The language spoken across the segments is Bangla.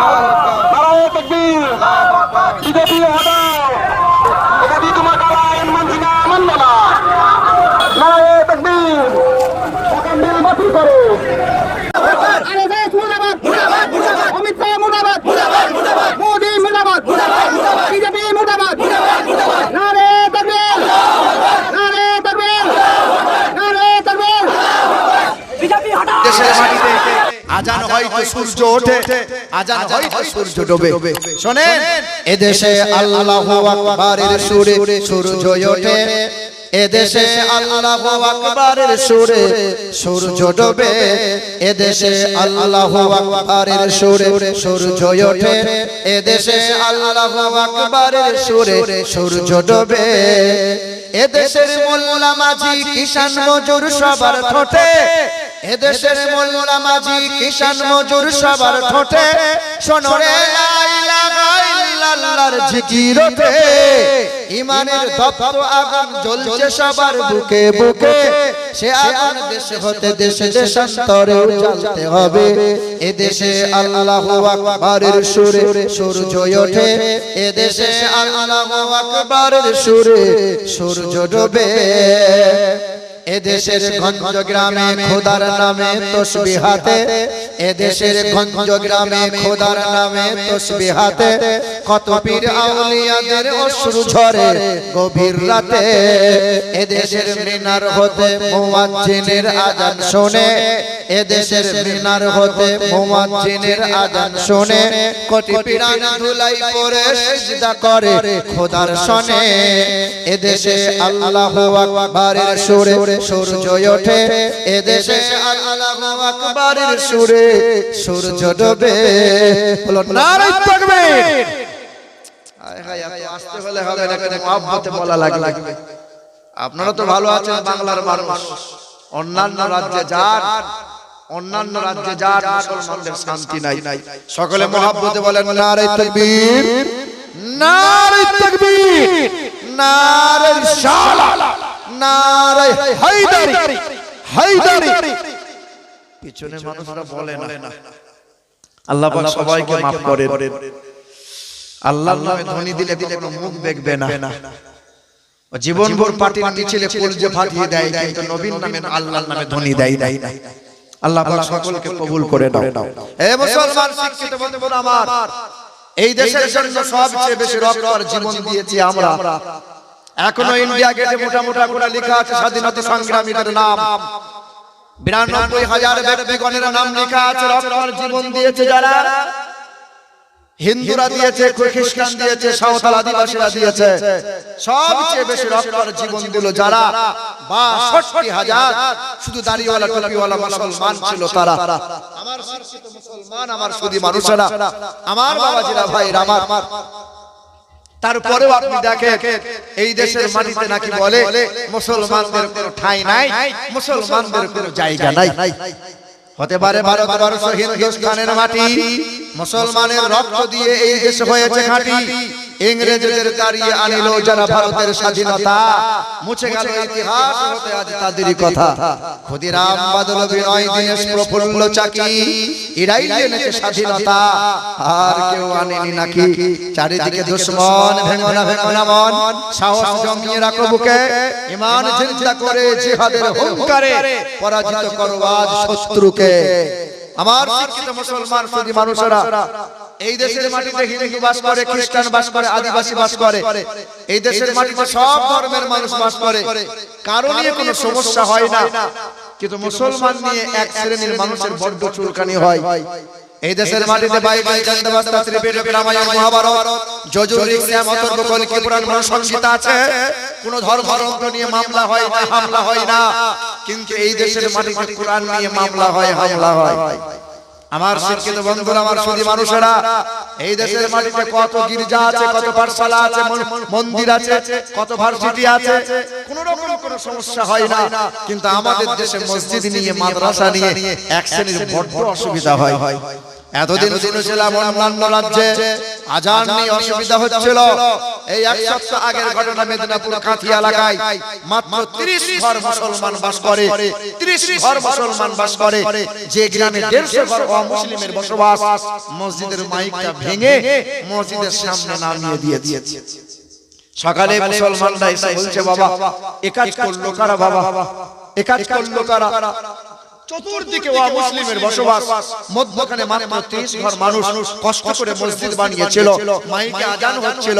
好。হয়তো সূর্য ওঠে আজান হয়তো সূর্য ডোবে। শোনেন এদেশে আল্লাহু আকবারের সুরে সূর্য ওঠে। এদেশে আল্লাহু আকবারের সুরে সূর্য ডোবে। এদেশে আল্লাহু আকবারের সুরে সূর্য ওঠে। এদেশে আল্লাহু আকবারের সুরে সূর্য ডোবে। এদেশের মোল্লা মাঝি কিষান মজুর সবার ঠোঁটে। এদেশের মোল্লা মাঝি কিষান মজুর সবার ঠোঁটে সোনরে ইলাহা ইল্লাল্লাহর ইমানের দপ্ত আগুন জ্বলছে সবার বুকে বুকে। সে আগুন দেশে হতে দেশে দেশান্তরেও জ্বালতে হবে। এ দেশে আল্লাহু আকবারের সুরে সূর্য ওঠে এ দেশে আল্লাহু আকবারের সুরে সূর্য ডোবে এদেশের গঞ্জ গ্রামে খোদার নামে তসবি হাতে এদেশের গঞ্জ গ্রামে খোদার নামে তসবি হাতে কত পীর আউলিয়াদের অশ্রু ঝরে গভীর রাতে এদেশের মিনার হতে মুয়াজ্জিনের আজান শোনে এদেশের মিনার হতে মুয়াজ্জিনের আজান শোনে কোটি পীরান ধুলাই পরে সিজদা করে খোদার শনে এদেশে আল্লাহু আকবারের সুরে সূর্য ওঠে। এদেশে আল্লাহু আকবারের সুরে সূর্য ডোবে। বলো নারাই তাকবীর! লাগবে। আপনারা তো ভালো আছেন, বাংলার মানুষ। অন্যান্য রাজ্যে যার অন্যান্য রাজ্যে যার মুসলমানদের শান্তি নাই। নাই। সকলে মহাব্বতে বলেন নারে তাকবীর নারে তাকবীর নারে শালা নারে হায়দারি হায়দারি। পিছনে মানুষরা বলে না। আল্লাহ পাক সবাইকে মাফ করেন। আল্লাহ নামে ধ্বনি দিলে কখনো মুখ দেখবে না। ও জীবন ভোর পাটির মিছিলে কলজে ফাটিয়ে দেয় কিন্তু নবীন নামে আল্লাহর নামে ধ্বনি দেয় দেয় না। আল্লাহ পাক সকলকে কবুল করে দাও এ মুসলমান শিক্ষিত বন্ধুরা আমার এই দেশের জন্য সবচেয়ে বেশি রক্ত আর জীবন দিয়েছি আমরা। এখনও ইন্ডিয়া গেটে মোটা মোটা করে লেখা আছে স্বাধীনতা সংগ্রামীদের নাম। বিরানব্বই হাজার ব্যক্তিগণের নাম লেখা আছে রক্ত আর জীবন দিয়েছে যারা। হিন্দুরা দিয়েছে খ্রিস্টান দিয়েছে সাঁওতাল আদিবাসীরা দিয়েছে। সবচেয়ে বেশি রক্ত জীবন দিল যারা বাষট্টি হাজার শুধু দাড়িওয়ালা টুপিওয়ালা মুসলমান ছিল তারা। আমার শিক্ষিত মুসলমান আমার সুদী মানুষেরা আমার বাবাজিরা ভাইরা আমার। তারপরেও আপনি দেখেন এই দেশের মাটিতে নাকি বলে মুসলমানদের কোনো ঠাঁই নাই মুসলমানদের কোনো জায়গা নাই। হতে পারে ভারতবর্ষ হিন্দুস্তানের মাটি মুসলমানের রক্ত দিয়ে এই দেশ হয়েছে খাঁটি ইংরেজদের তাড়িয়ে আনিল যারা ভারতের স্বাধীনতা। মুছে গেল ইতিহাস হতে আজ তাদেরই কথা। ক্ষুদিরাম বাদল বিনয় দীনেশ প্রফুল্ল চাকি। এরাই এনেছে স্বাধীনতা। আর কেউ আনেনি নাকি। চারিদিকে দুশ্মন ভেঙনা ভেঙনা মন। সাহস জমিয়ে রাখো বুকে ইমান চিন্তা করে জিহাদের হুঙ্কারে পরাজিত করো আজ শত্রুকে। আমার শিক্ষিত মুসলমান সুদী মানুষেরা এই দেশের মাটিতে হিন্দু বাস করে খ্রিস্টান বাস করে আদিবাসী বাস করে। এই দেশের মাটিতে সব ধর্মের মানুষ বাস করে। কারও। নিয়ে কোনো সমস্যা হয় না। কিন্তু মুসলমান নিয়ে এক শ্রেণির মানুষের বড্ড চুলকানি হয়। এই দেশের মাটিতে বাইবেল চন্দ্রবাস্তা ত্রিপিটক রামায়ণ মহাভারত। যজুর ইসলাম অতর্ক কলকি পুরাণ সংহিতা আছে কোন ধর্ম গ্রন্থ নিয়ে মামলা হয় না হামলা হয় না। কিন্তু এই দেশের মাটিতে কোরআন নিয়ে মামলা হয় হামলা হয়। আমার শিক্ষিত বন্ধুরা আমার সুদী মানুষেরা এই দেশের মাটিতে কত গির্জা আছে কত পাঠশালা আছে মন্দির আছে কত ভার্সিটি আছে কোন রকম কোনো সমস্যা হয় না। কিন্তু আমাদের দেশে মসজিদ নিয়ে মাদ্রাসা নিয়ে এক শ্রেণির বড্ড অসুবিধা হয়। এতদিন শুনেছিলাম অন্যান্য রাজ্যে আজান নিয়ে অসুবিধা হচ্ছিল। এই এক সপ্তাহ আগের ঘটনা মেদিনীপুর কাঁথি এলাকায় মাত্র তিরিশ ঘর মুসলমান বাস করে। তিরিশ ঘর মুসলমান বাস করে। যে গ্রামে দেড়শো ঘর অমুসলিমের বসবাস মসজিদের মাইকটা ভেঙে মসজিদের সামনে নামিয়ে দিয়ে দিয়েছে। সকালে মুসলমানরা এসে বলছে বাবা এ কাজ করল কারা বাবা? এ কাজ করল কারা? চতুর্দিকে ওয়া মুসলিমের বসবাস। মধ্যখানে মাত্র 30 ঘর মানুষ কষ্ট করে মসজিদ বানিয়েছিল। মাইকে আজান হচ্ছিল।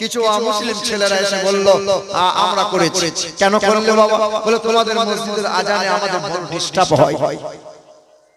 কিছু মুসলিম ছেলেরা এসে বলল আমরা করেছি। কেন করলে বাবা? বলে তোমাদের মসজিদের আজানে আমাদের মন ডিস্টার্ব হয়।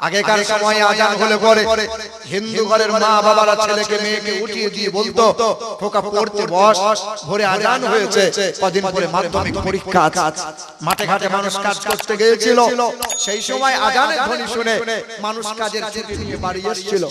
আগেকার সময় আজান হলে পরে হিন্দু ঘরের মা বাবারা ছেলেকে মেয়েকে উঠিয়ে দিয়ে বলতো খোকা পড়তে বস ভোরে আজান হয়েছে কদিন পরে মাধ্যমিক পরীক্ষা আছে মাঠে ঘাটে মানুষ কাজ করতে গিয়েছিল সেই সময় আজানের ধ্বনি শুনে মানুষ কাজের ছুটি নিয়ে বাড়ি এসেছিল।